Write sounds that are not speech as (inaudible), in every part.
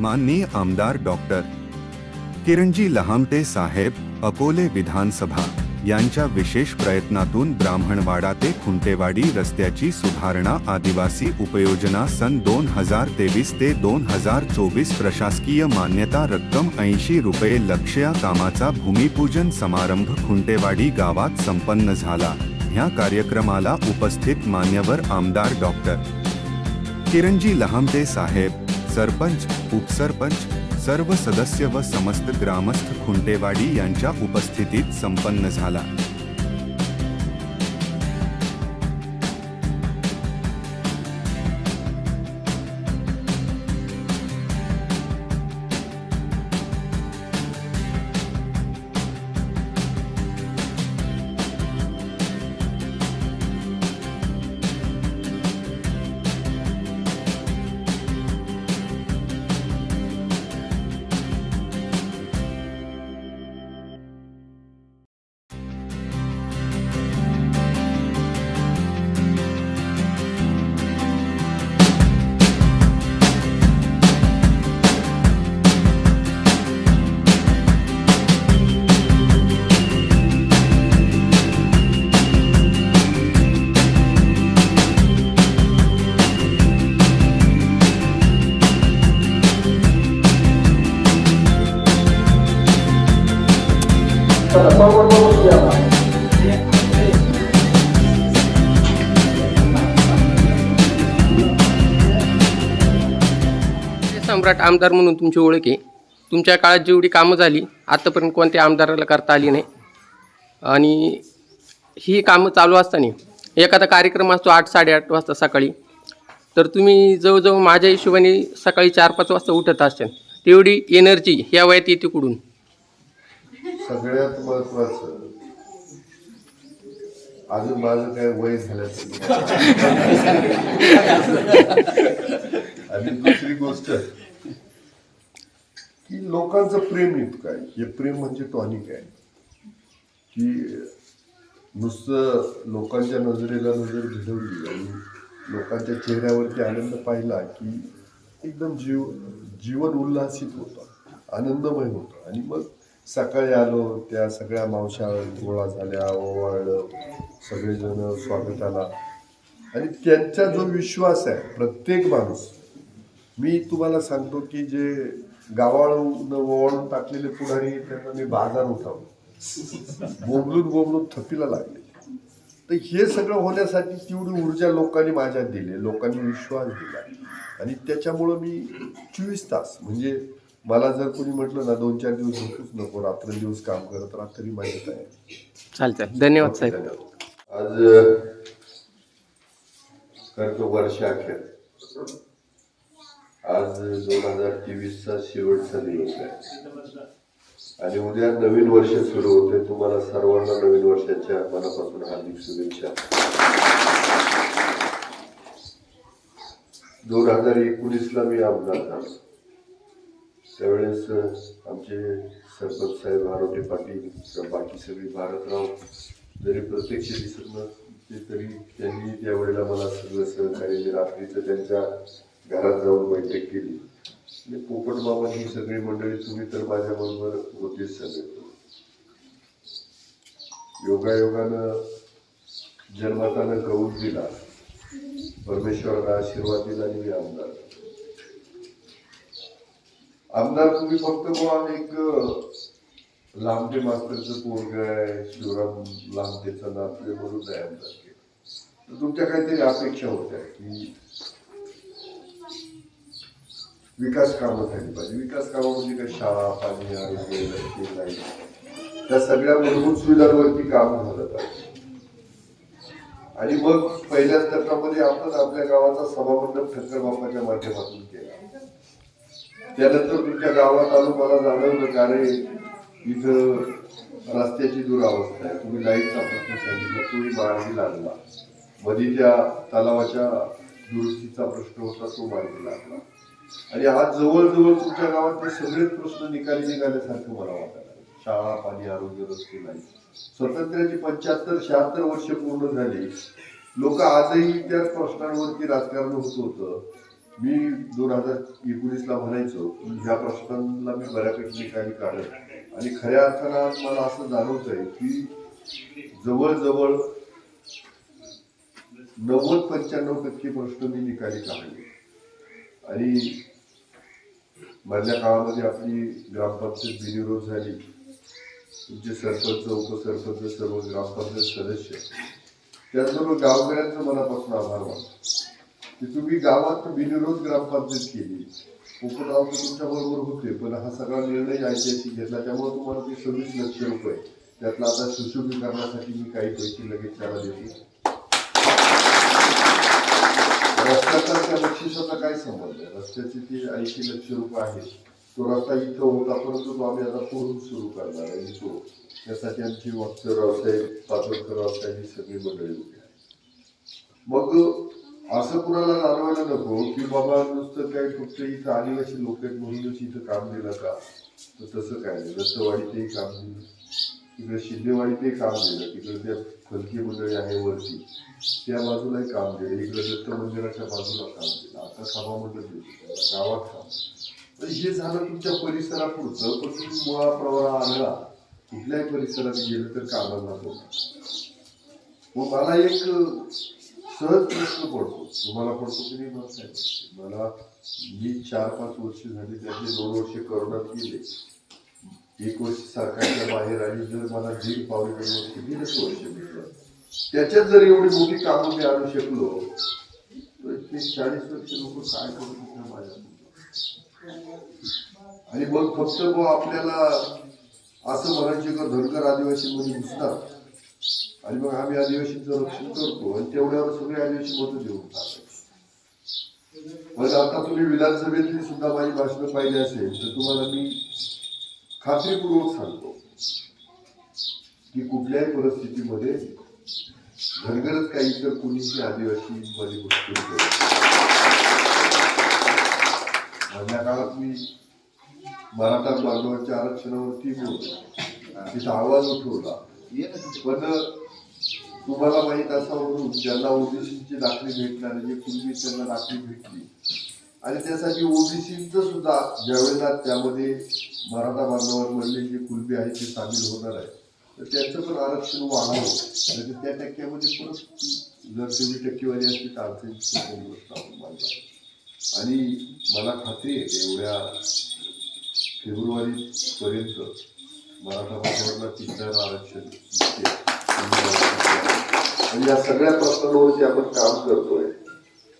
माननीय आमदार डॉक्टर किरणजी लहामटे साहेब अकोले विधानसभा यांच्या विशेष प्रयत्नातून ब्राह्मणवाडा ते खुंटेवाडी रस्त्याची सुधारणा आदिवासी उपयोजना सन दोन हजार तेवीस ते दोन हजार चोवीस प्रशासकीय मान्यता रक्कम ऐंशी रुपये लक्ष या कामाचा भूमिपूजन समारंभ खुंटेवाडी गावात संपन्न झाला. ह्या कार्यक्रमाला उपस्थित मान्यवर आमदार डॉक्टर किरणजी लहामटे साहेब सरपंच उपसरपंच सर्व सदस्य व समस्त ग्रामस्थ खुंटेवाडी यांच्या उपस्थितीत संपन्न झाला. सम्राट आमदार म्हणून तुमची ओळख आहे. तुमच्या काळात जेवढी कामं झाली आतापर्यंत कोणत्या आमदाराला करता आली नाही. आणि ही कामं चालू असताना एखादा कार्यक्रम असतो आठ साडेआठ वाजता सकाळी. तर तुम्ही जवळजवळ माझ्या हिशोबाने सकाळी चार पाच वाजता उठत असाल तेवढी एनर्जी ह्या वयात येते कुठून? सगळ्यात महत्वाचं अजून माझं काय वय झालं (laughs) आणि दुसरी गोष्ट की लोकांचं प्रेम इतकं आहे. हे प्रेम म्हणजे टॉनिक आहे. की नुसतं लोकांच्या नजरेला नजर भिडवली आणि लोकांच्या चेहऱ्यावरती आनंद पाहिला की एकदम जीव जीवन उल्हासित होतं. आनंदमय होतं. आणि मग सकाळी आलो त्या सगळ्या मावशा गोळा झाल्या ओवाळलं सगळेजण स्वागताला. आणि त्यांचा जो विश्वास आहे प्रत्येक माणूस मी तुम्हाला सांगतो की जे गावाळून ओवाळून टाकलेले पुढारी त्यांना मी बाजार उठावलं. बोबलून बोबलून थपीला लागले. तर हे सगळं होण्यासाठी तेवढी ऊर्जा लोकांनी माझ्यात दिली लोकांनी विश्वास दिला. आणि त्याच्यामुळं मी चोवीस तास म्हणजे मला जर कोणी म्हटलं ना दोन चार दिवस झोपूच नको रात्रंदिवस काम करत राहा तरी माझी तयारी. चालतं धन्यवाद साहेब. आज करतो वर्षाखेर. आज दोन हजार तेवीसचा शेवटचा दिवस आहे. आणि उद्या नवीन वर्ष सुरू होते. तुम्हाला सर्वांना नवीन वर्षाच्या मनापासून हार्दिक शुभेच्छा. दोन हजार एकोणीसला मी आमदार झालो. त्यावेळेस आमचे सरपंच साहेब आरोटे पाटील बाकी सगळी भारतराव जरी प्रत्यक्ष दिसत नसते तरी त्यांनी त्यावेळेला मला सगळं सहकार्य रात्रीचं त्यांच्या घरात जाऊन बैठक केली. म्हणजे पोपट बाबा ही सगळी मंडळी तुम्ही तर माझ्याबरोबर होतीच सगळे. योगायोगानं जन्मतानं कौल दिला. परमेश्वराला आशीर्वाद दिला आणि मी आमदार. आमदार तुम्ही फक्त बुवा एक लांबटे मास्तरचं पोरग आहे शिवराम लांबटेचा नातवे म्हणून आहे आमदार तुमच्या काहीतरी अपेक्षा होत्या की विकास कामं झाली पाहिजे. विकास कामं म्हणजे काय? शाळा पाणी आरोग्य रस्ते लाइट त्या सगळ्या मूलभूत सुविधांवरती काम झालं पाहिजे. आणि मग पहिल्याच टप्प्यामध्ये आपण आपल्या गावाचा सभामंडप ठक्कर बापाच्या माध्यमातून केला. त्यानंतर तुमच्या गावात आलो मला जाणवलं का रे इथं रस्त्याची दुरावस्था आहे. तुम्ही लाईटचा प्रश्न सांगितला. तोही मार्गी लागला. मध्ये त्या तलावाच्या दुरुस्तीचा प्रश्न होता तो मार्गी लागला. आणि आज जवळजवळ तुमच्या गावात सगळेच प्रश्न निकाली निघाल्यासारखं मला वाटायला शाळा पाणी आरोग्य रस्ते नाही स्वातंत्र्याची पंच्याहत्तर शहात्तर वर्ष पूर्ण झाली. लोक आजही त्याच प्रश्नांवरती राजकारण होत होतं. मी दोन हजार एकोणीसला म्हणायचो ह्या प्रश्नांना मी बऱ्यापैकी निकाली काढत. आणि खऱ्या अर्थानं मला असं जाणवत आहे की जवळजवळ नव्वद पंच्याण्णव टक्के प्रश्न मी निकाली काढले. आणि मधल्या काळामध्ये आपली ग्रामपंचायत बिनविरोध झाली. तुमचे सरपंच उपसरपंच सर्व ग्रामपंचायत सदस्य. त्याचबरोबर गावकऱ्यांचं मनापासून आभार मानतो. की तुम्ही गावात बिनविरोध ग्रामपंचायत केली. उपगाव तर तुमच्या बरोबर होते पण हा सगळा निर्णय ऐतिहासिक घेतला. त्यामुळे तुम्हाला ते सव्वीस लक्ष रुपये. त्यातला आता सुशोभीकरणासाठी मी काही पैसे लगेच त्याला देतो. रस्त्याचा त्या बक्षिसाचा काय संबंध आहे? रस्त्याचे ते ऐंशी लक्ष रुपये आहेत. तो रस्ता इथं होता परंतु तो आम्ही आता पूर्ण सुरू करणार आहे. तो त्यासाठी आमची वक्तर व्यवसाय पातळकर व्यवसाय ही सगळी मंडळी उभी आहे मग असं कुणाला जाणवायला नको की बाबा नुसतं काय फक्त इथं आदिवासी लोक आहेत म्हणूनच इथं काम दिलं का? तर तसं काय नाही. दत्तवाडीतही काम दिलं. तिकडे शिंदेवाडीतही काम दिलं तिकडे त्या फलकी मंडळी आहे वरती त्या बाजूलाही काम दिलं इकडे दत्त मंदिराच्या बाजूला काम दिलं आता सभा मंडळ दिलं गावात काम तर हे झालं तुमच्या परिसरापुरतं पण तुम्ही मुळा प्रवाह आणला कुठल्याही परिसरात गेलं तर कामाला होणार मग मला एक सहज प्रश्न पडतो. तुम्हाला पडतो की नाही मला मला मी चार पाच वर्ष झाली त्यातले दोन वर्ष करोनात गेले एक वर्ष सरकारच्या बाहेर आणि जर मला दीड पावणे दोन वर्ष दीडच वर्ष भेटलं त्याच्यात जर एवढी मोठी कामं मी आणू शकलो तर ते चाळीस वर्ष लोक काय करू माझ्या आणि मग फक्त मग आपल्याला असं म्हणायचे का धनगर आदिवासी मध्ये दिसतात. आणि मग आम्ही आदिवासींचं रक्षण करतो आणि तेवढ्यावर सगळे आदिवासी मत देऊन टाकायचे पण आता तुम्ही विधानसभेतली सुद्धा माझी भाषणं पाहिली असेल तर तुम्हाला मी खात्रीपूर्वक सांगतो की कुठल्याही परिस्थितीमध्ये धनगरच काही तर कुणीही आदिवासी मध्ये गोष्टी काळात मी मराठा बांधवांच्या आरक्षणावरती बोलतो तिथं आवाज उठवला. पण तुम्हाला माहीत म्हणून ज्यांना ओबीसीची दाखली भेटणार जे पूर्वी त्यांना दाखली भेटली आणि त्यासाठी ओबीसीचं सुद्धा ज्यावेळेला त्यामध्ये मराठा बांधवांमधले जे कुलबी आहेत ते सामील होणार आहे तर त्यांचं पण आरक्षण वाढावं. म्हणजे त्या टक्क्यामध्ये परत जर तेवढी टक्केवारी असली तर आणखी आणि मला खात्री आहे की एवढ्या फेब्रुवारीपर्यंत मराठा बांधवांना तिथं आरक्षण आणि या सगळ्या प्रश्नांवरती आपण काम करतोय.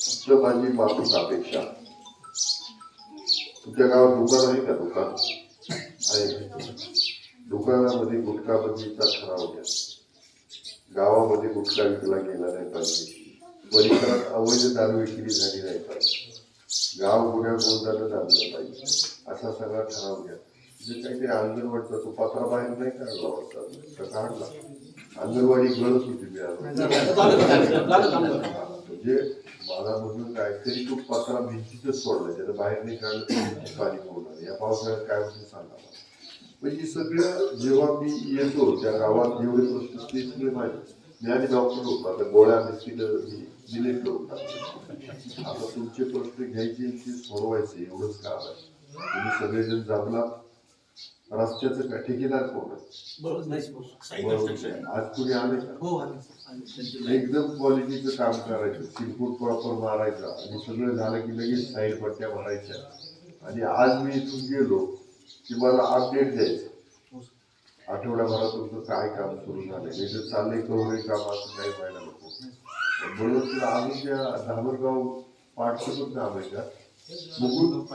फक्त माझी माफीच अपेक्षा तुमच्या गावात दुकान आहे का? दुकान आहे. दुकानामध्ये गुटखा बंदीचा ठराव घ्या गावामध्ये गुटखा विकला गेला नाही पाहिजे. परिसरात अवैध दारू विक्री झाली नाही पाहिजे. गाव गुन्ह्या गोंधळानं आणलं पाहिजे. असा सगळा ठराव घ्या जे काहीतरी अंगणवाडीचा तो पत्रा बाहेर नाही काढला वाटतं. तर काढला. अंगणवाडी गळत होती मी म्हणजे मला म्हणून काहीतरी तरी तो पत्रा भिंतीतच सोडला त्याला बाहेर नाही काढलं पाणी पोहणार या पावसाळ्यात काय होतं सांगा म्हणजे सगळं जेव्हा मी येतो त्या गावात जेवढे प्रश्न ते सगळे माझे मी आधी डॉक्टर होतो. आता गोळ्या बिस्किटं मी दिलेट होता आता तुमचे प्रश्न घ्यायचे ते सोडवायचे एवढंच काम आहे. तुम्ही सगळेजण जमला रस्त्याचं काय ठेकेदार कोण. आज कुणी आले का? एकदम क्वालिटीचं काम करायचं. सिलपूट प्रॉपर मारायचा. आणि सगळं झालं की लगेच साईड पट्ट्या मारायच्या आणि आज मी इथून गेलो की मला अपडेट द्यायचं. आठवड्याभरात तुमचं काय काम सुरू नाही तर चाललंय कवरे काम असं काही व्हायला नको. म्हणून तुला आम्ही त्या धामरगाव पाठचं पण काम आहे का मुकुट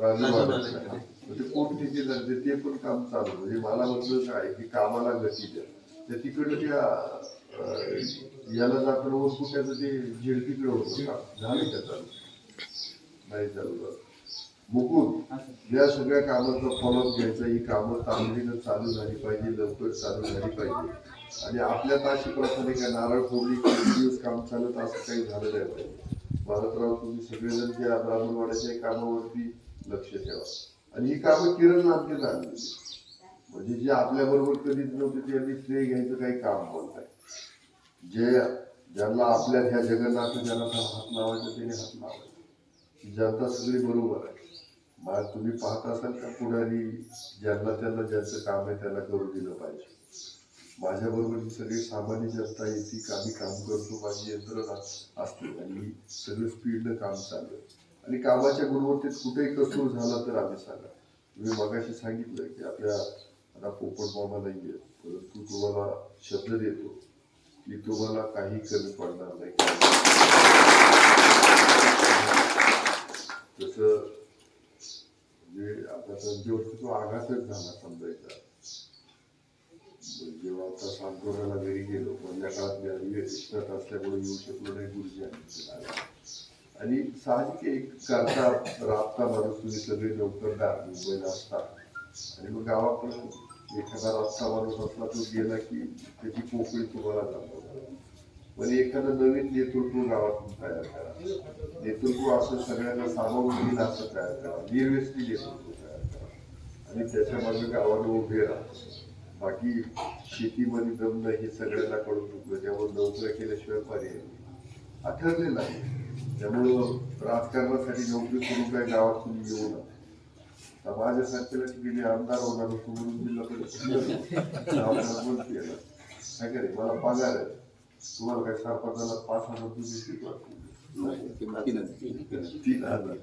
राजवाडा ते पण काम चालू म्हणजे मला म्हटलं काय की कामाला गती द्या. त्या तिकडं त्या याला जाताना वरकुट्याचं ते झेडपीकडे होतं का? झालं का चालू? नाही चालू. मुकुट या सगळ्या कामाचा फॉलोअप घ्यायचा. ही कामं तातडीनं चालू झाली पाहिजे लवकर चालू झाली पाहिजे. आणि आपल्या ताशी प्रथम का नारळ फोडली दिवस काम चालत असं काही झालं नाही पाहिजे. भारतराव तुम्ही सगळेजण त्या ब्राह्मणवाड्याच्या कामावरती लक्ष ठेवा. आणि ही कामं किरण आमच्या झाली म्हणजे जे आपल्या बरोबर कधीच नव्हते त्यांनी श्रेय घ्यायचं काही काम बोलताय जे ज्यांना आपल्या ह्या जगन्नाथ ज्यांना हात लावायचं त्याने हात लावायचं. जनता सगळी बरोबर आहे. मग तुम्ही पाहत असाल का पुढारी ज्यांना त्यांना ज्यांचं काम आहे त्यांना करू दिलं पाहिजे. माझ्या बरोबर सगळी सामान्य जनता येते का आम्ही काम करतो माझी यंत्रणा असते आणि सगळं स्पीडनं काम चाललं आणि कामाच्या गुणवत्तेत कुठेही कसूर झाला तर आम्ही सांगा. तुम्ही मगाशी सांगितलं की आपल्या आता पोपट मामा नाहीये परंतु तुम्हाला शब्द देतो की तुम्हाला काही कमी पडणार नाही. तसं म्हणजे आता त्यांच्यावरती तो आघातच झाला समजायचा. जेव्हा आता सांगोराला घरी गेलो पहिल्या काळात मी आधी एक्सपर्ट असल्यामुळे येऊ शकलो नाही गुरुजी आणि आणि साहजिक एक करता राबता माणूस तुम्ही सगळे नोकरदार मुंबईला असतात आणि मग गावाकडे एखादा राबता माणूस असला तो गेला की त्याची पोकळी तुम्हाला दाखवणार पण एखादं नवीन नेतृत्व गावातून तयार करा. नेतृत्व असं सगळ्यांना सामावून घेईल असं तयार करा. निर्व्यस्ती नेतृत्व तयार करा. आणि त्याच्यामागे गावाला उभे राहा. बाकी शेतीमध्ये जमणं हे सगळ्यांना कळून चुकलं. त्यामुळे नोकऱ्या केल्याशिवाय पर्याय नाही. हा ठरलेला आहे. त्यामुळं राजकारणासाठी नोकरी करून काय गावात तुम्ही येऊ नका. माझ्यासारख्याला गेले आमदार होणार होतो म्हणून जिल्हा केलं काय करे मला पगार आहे. तुम्हाला काय सरपंचाला पाच हजार तुम्ही? तीन हजार.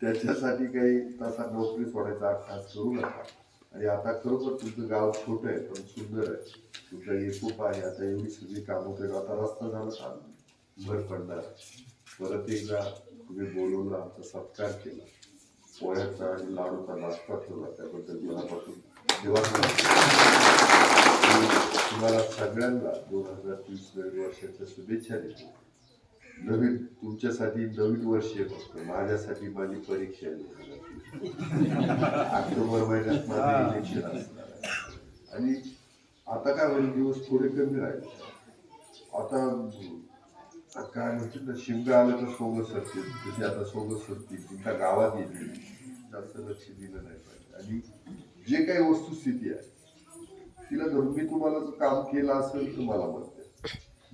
त्याच्यासाठी काही तसा नोकरी सोडायचा अभ्यास करू नका. आणि आता खरोखर तुमचं गाव छोटं आहे पण सुंदर आहे. तुमचा एकूप आहे. आता एवढी सगळी कामं होते आता रस्ता झाला छान भर पडणार परत एकदा तुम्ही बोलवलं आमचा सत्कार केला. पोळ्याचा आणि लाडूचा नाश्ता ठेवला त्याबद्दल मनापासून तुम्हाला सगळ्यांना दोन हजार तीस नवीन वर्षाच्या शुभेच्छा देतो. नवीन तुमच्यासाठी नवीन वर्ष फक्त. माझ्यासाठी माझी परीक्षा ऑक्टोबर महिन्यात माझं इलेक्शन असणार आहे. आणि आता काय होईल? दिवस थोडे कमी राहिले. आता काय म्हणतात ना शिमगा आलं तर सोंग सरतील तशी आता सोंग सरतील तुमच्या गावात येतील जास्त लक्ष दिलं नाही पाहिजे. आणि जे काही वस्तुस्थिती आहे तिला धरून मी तुम्हाला काम केलं असेल तर मला म्हणते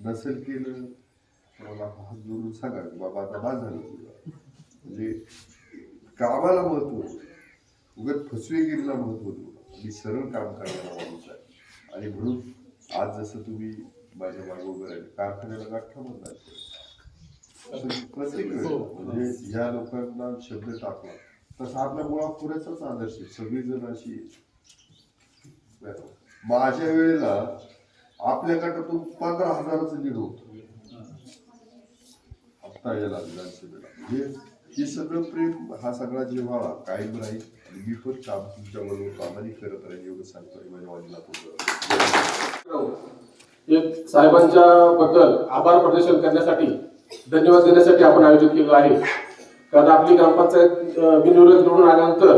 नसेल केलं मला हात जोडून सांगा बाबा आता बाद झालं म्हणजे कामाला महत्त्व. उगाच फसवेगिरीला महत्त्व देऊ. मी सरळ काम करणारा माणूस आहे. आणि म्हणून आज जसं तुम्ही माझ्या मागे उभे राहिले कारखान्याला गाठा म्हणणार प्रत्येक वेळेला म्हणजे ह्या लोकांना शब्द टाकला. तसा आपल्या मुळा पुरेचाच आदर्श आहे. सगळीजण अशी. माझ्या वेळेला आपल्या गटातून पंधरा हजाराचं लीड होत. हे सगळं प्रेम हा सगळा जिव्हाळा कायम राहील आणि मी पण काम तुमच्या बरोबर प्रामाणिक करत राहील एवढं सांगतो माझ्या वडिला साहेबांच्या बद्दल आभार प्रदर्शन करण्यासाठी धन्यवाद देण्यासाठी आपण आयोजित केलं आहे. कारण आपली ग्रामपंचायत बिनविरोध निवडून आल्यानंतर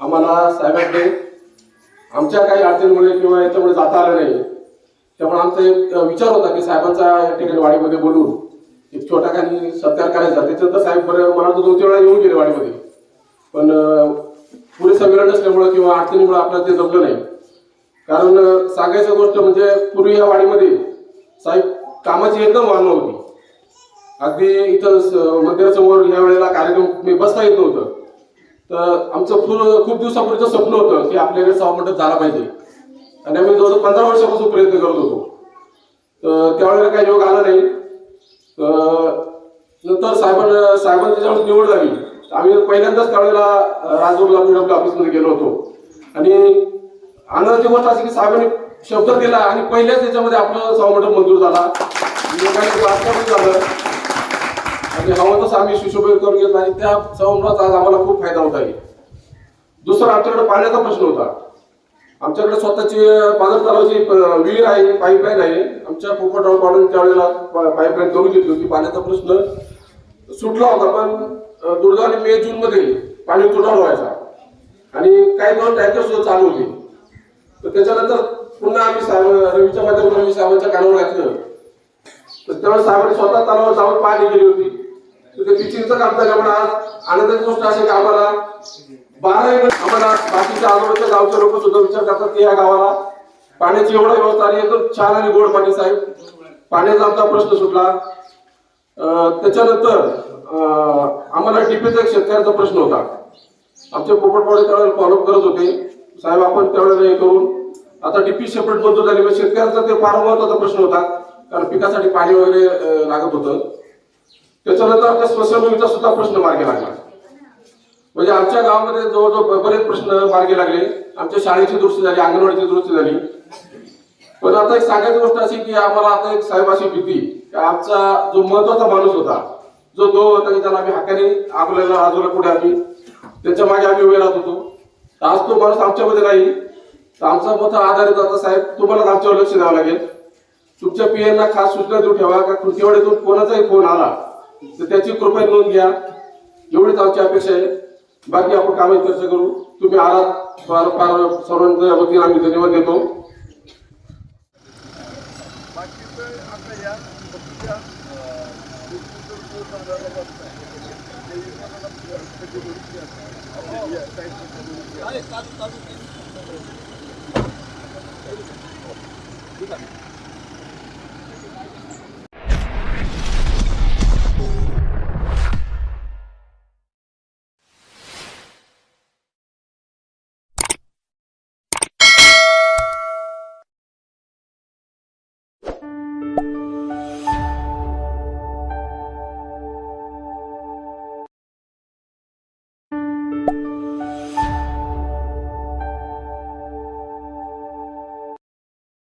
आम्हाला साहेबांकडे आमच्या काही अडचणीमुळे किंवा याच्यामुळे जाता आलं नाही. त्यामुळे आमचा एक विचार होता की साहेबांचा या ठिकाणी वाडीमध्ये बोलून छोटा काही सत्कार करायचा त्याच्यानंतर साहेब बरं मला दोन तीन वेळा येऊन गेले वाडीमध्ये. पण पुरेसा वेळ नसल्यामुळं किंवा अडचणीमुळे आपल्याला ते जमलं नाही. कारण सांगायचं गोष्ट म्हणजे पूर्वी या वाडीमध्ये साहेब कामाची एकदम वाढ होती अगदी इथं स- मंदिरासमोर या वेळेला कार्यक्रम मी बसता येत नव्हतं. तर आमचं खूप खूप दिवसापूर्वीचं स्वप्न होतं की आपल्याकडे सभामंडप झाला पाहिजे. आणि आम्ही जवळजवळ पंधरा वर्षापासून प्रयत्न करत होतो. तर त्यावेळेला काही योग आला नाही. नंतर साहेबांना साहेबांची ज्यावेळेस निवड झाली. आम्ही पहिल्यांदाच त्यावेळेला राजूरला पीडब्ल्यू ऑफिसमध्ये गेलो होतो. आणि आनंदाची गोष्ट अशी की साहेबांनी शब्द दिला आणि पहिल्याच याच्यामध्ये आपलं सभामंडप मंजूर झाला. म्हणजे लोकांनी बांधकाम झालं. आणि हवं तसं आम्ही सुशोभित करून घेतलं आणि त्या सभामंडपाचा आज आम्हाला खूप फायदा होता आहे. दुसरा आमच्याकडे पाण्याचा प्रश्न होता. आमच्याकडे स्वतःची बाजार तलावाची प- विहीर आहे पाईपलाईन आहे. आमच्या पोपटराव पाडून त्यावेळेला पाईपलाईन करून घेतली होती. पाण्याचा प्रश्न सुटला होता पण अं, मे जून मध्ये पाणी तुटाळ व्हायचा. आणि काही दोन टँकर सुद्धा चालू होते. तर त्याच्यानंतर पुन्हा आम्ही रवीच्या माध्यमातून आम्ही साहेबांच्या कानावर घातलं. तर त्यावेळेस साहेबांनी स्वतः तलावावर जाऊन पाणी गेली होती. तर ते पिचिंगचं काम त्याच्यामुळे आज आनंदाची गोष्ट अशी की आम्हाला बाराही आम्हाला बाकीच्या आजोबाच्या गावचे लोक सुद्धा विचार करतात की या गावाला पाण्याची एवढा व्यवस्था आली एकदम छान आणि गोड पाणी साहेब. पाण्याचा आमचा प्रश्न सुटला. त्याच्यानंतर आम्हाला डीपीचा एक शेतकऱ्याचा प्रश्न होता. आमचे पोपटपाडे त्यावेळेला फॉलोअप करत होते. साहेब आपण त्यावेळेला हे करून आता डीपी सेपरेट बंद झाली. म्हणजे शेतकऱ्यांचा ते फार महत्त्वाचा प्रश्न होता. कारण पिकासाठी पाणी वगैरे लागत होतं. त्याच्यानंतर आमच्या स्मशानभूमीचा सुद्धा प्रश्न मार्गी लागला. म्हणजे आमच्या गावामध्ये जवळजवळ बरेच प्रश्न मार्गी लागले. आमच्या शाळेची दुरुस्ती झाली अंगणवाडीची दुरुस्ती झाली. पण आता एक सांगायची गोष्ट अशी की आम्हाला आता एक साहेबाशी भीती आमचा जो महत्त्वाचा माणूस होता जो दो होता की त्याला आम्ही हक्काने आपल्याला आजूला पुढे आम्ही त्याच्यामागे आम्ही उभे राहत होतो. आज तो माणूस आमच्यामध्ये नाही. तर आमचा मोठा आधार आहे आता साहेब तुम्हाला आमच्यावर लक्ष द्यावं लागेल. तुमच्या पियांना खास सूचना देऊ ठेवा का कृतीवाडीतून कोणाचाही फोन आला तर त्याची कृपया नोंद घ्या. एवढीच आमची अपेक्षा आहे. बाकी आपण कामाची चर्चा करू. तुम्ही आलात फार फार सर्वांच्या वतीने आम्ही धन्यवाद देतो. ठीक आहे.